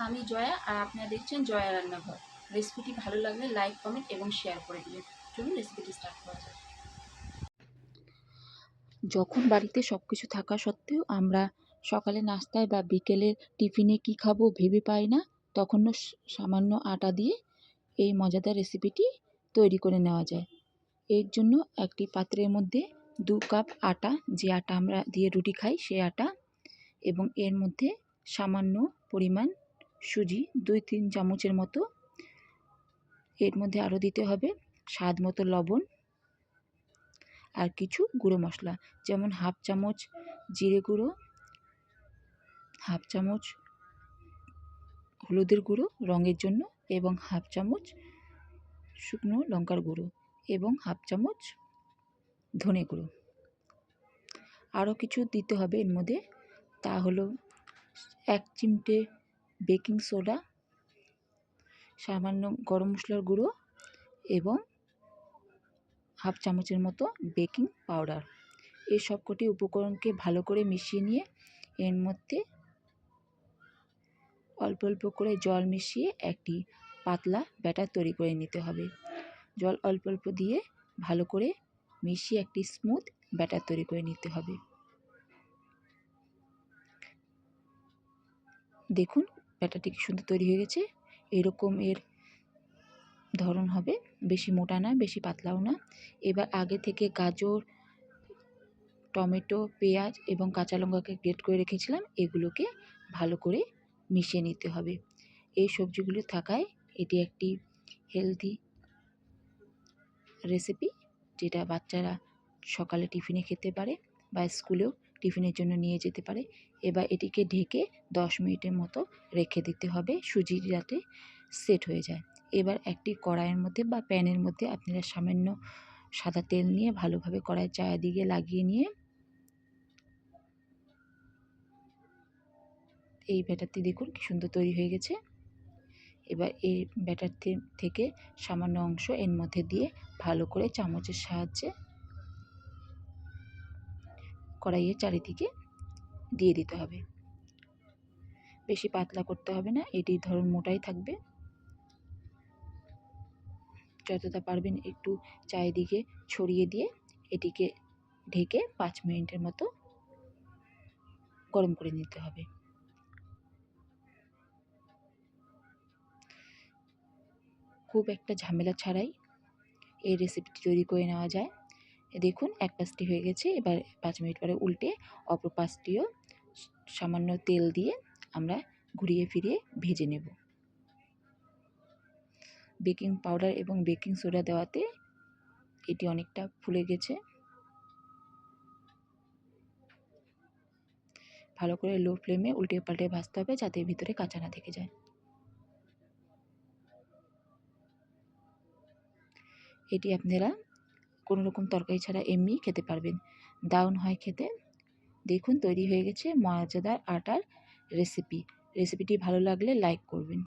আমি জয়া আর আপনারা দেখছেন জয়া রান্নাঘর। রেসিপিটি ভালো লাগলে লাইক কমেন্ট এবং শেয়ার করে দিবেন। চলুন রেসিপিটি স্টার্ট করা যাক। যখন বাড়িতে সব কিছু থাকা সত্ত্বেও আমরা সকালে নাস্তায় বা বিকেলের টিফিনে কি খাব ভেবে পাই না, তখনও স- সামান্য আটা দিয়ে এই মজাদার রেসিপিটি তৈরি করে নেওয়া যায়। এর জন্য একটি পাত্রের মধ্যে দু কাপ আটা, যে আটা আমরা দিয়ে রুটি খাই সেই আটা, এবং এর মধ্যে সামান্য পরিমাণ সুজি দুই তিন চামচের মতো। এর মধ্যে আরও দিতে হবে স্বাদ মতো লবণ আর কিছু গুঁড়ো মশলা, যেমন হাফ চামচ জিরে গুঁড়ো, হাফ চামচ হলুদের গুঁড়ো রঙের জন্য এবং হাফ চামচ শুকনো লঙ্কার গুঁড়ো এবং হাফ চামচ ধনে গুঁড়ো। আরও কিছু দিতে হবে এর মধ্যে, তা হলো এক চিমটে বেকিং সোডা, সামান্য গরম মশলার গুঁড়ো এবং হাফ চামচের মতো বেকিং পাউডার। এই সবকটি উপকরণকে ভালো করে মিশিয়ে নিয়ে এর মধ্যে অল্প অল্প করে জল মিশিয়ে একটি পাতলা ব্যাটার তৈরি করে নিতে হবে। জল অল্প অল্প দিয়ে ভালো করে মিশিয়ে একটি স্মুথ ব্যাটার তৈরি করে নিতে হবে। দেখুন ব্যাটারটি কি সুন্দর তৈরি হয়ে গেছে? এরকম এর ধরন হবে। বেশি মোটা না, বেশি পাতলাও না। এবার আগে থেকে গাজর, টমেটো, পেঁয়াজ এবং কাঁচা লঙ্কাকে গ্রেট করে রেখেছিলাম। এগুলোকে ভালো করে মিশিয়ে নিতে হবে। এই সবজিগুলো থাকায় এটি একটি হেলদি রেসিপি যেটা বাচ্চারা সকালে টিফিনে খেতে পারে বা স্কুলেও টিফিনের জন্য নিয়ে যেতে পারে। এবার এটিকে ঢেকে দশ মিনিটের মতো রেখে দিতে হবে। সুজি যাতে সেট হয়ে যায়। এবার একটি কড়াইয়ের মধ্যে বা প্যানের মধ্যে আপনারা সামান্য সাদা তেল নিয়ে ভালোভাবে কড়াইয়ের চারিদিকে লাগিয়ে নিয়ে এই ব্যাটারটি দেখুন কি সুন্দর তৈরি হয়ে গেছে। এবার এই ব্যাটার থে- থেকে সামান্য অংশ এর মধ্যে দিয়ে ভালো করে চামচের সাহায্যে কড়াইয়ের চারিদিকে দিয়ে দিতে হবে। বেশি পাতলা করতে হবে না, এটি ধরুন মোটাই থাকবে। যতটা পারবেন একটু চারিদিকে ছড়িয়ে দিয়ে এটিকে ঢেকে পাঁচ মিনিটের মতো গরম করে নিতে হবে। খুব একটা ঝামেলা ছাড়াই এই রেসিপিটি তৈরি করে নেওয়া যায়। দেখুন এক পাশটি হয়ে গেছে। এবার পাঁচ মিনিট পরে উল্টে অপর পাশটিও সামান্য তেল দিয়ে আমরা ঘুরিয়ে ফিরিয়ে ভেজে নেব। বেকিং পাউডার এবং বেকিং সোডা দেওয়াতে এটি অনেকটা ফুলে গেছে। ভালো করে লো ফ্লেমে উল্টে পাল্টে ভাজতে হবে যাতে ভিতরে কাঁচা না থেকে যায়। এটি আপনারা কোনো রকম তরকারি ছাড়া এমনি খেতে পারবেন। দারুণ হয় খেতে। দেখুন, তৈরি হয়ে গেছে মজাদার আটার রেসিপি রেসিপিটি ভালো লাগলে লাইক করবেন।